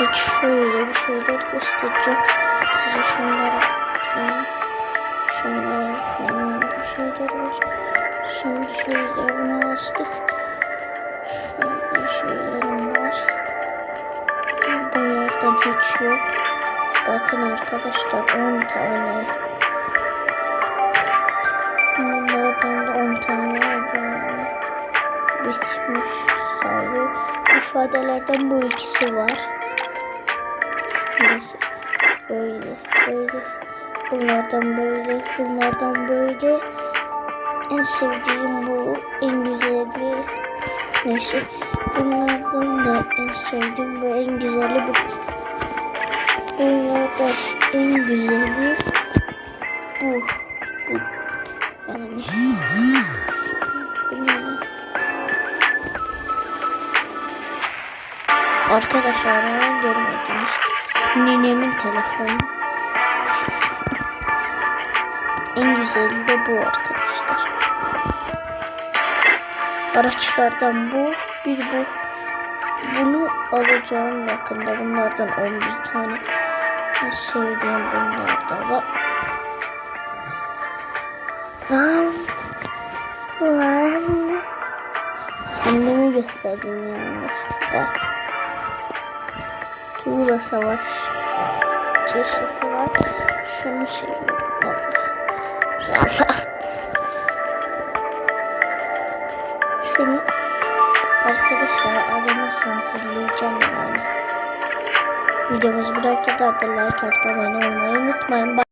Evet şöyle bir şeyler göstereceğim. Size şunları şunlar şunlar bir şeyler var. Şimdi şöyle buna bastık. Şöyle şeylerim var. Bunlardan hiç yok. Bakın arkadaşlar 10 tane. Bunlardan da 10 tane yani. Bitmiş sayı. İfadelerden bu ikisi var. Böyle, böyle. Bunlardan böyle, bunlardan böyle. En sevdiğim bu, en güzeli. Neyse. Bunlardan da en sevdiğim bu, en güzeli bu. Bunlardan en güzeli bu. Bu. Yani. Arkadaşlar görmediniz. Ninemin telefonu. En güzeli de bu arkadaşlar. Araçlardan bu, bir bu. Bunu alacağım yakında. Bunlardan 11 tane. Sevdiğim bunlardan var. Lan. Lan. Kendimi gösterdim yanlışlıkla. Tuğla savaş. Cesafi var. Şunu seviyorum valla. Valla. Şunu arkadaşlar adını sansürleyeceğim yani. Videomuz buraya kadar da like atmayı unutmayın.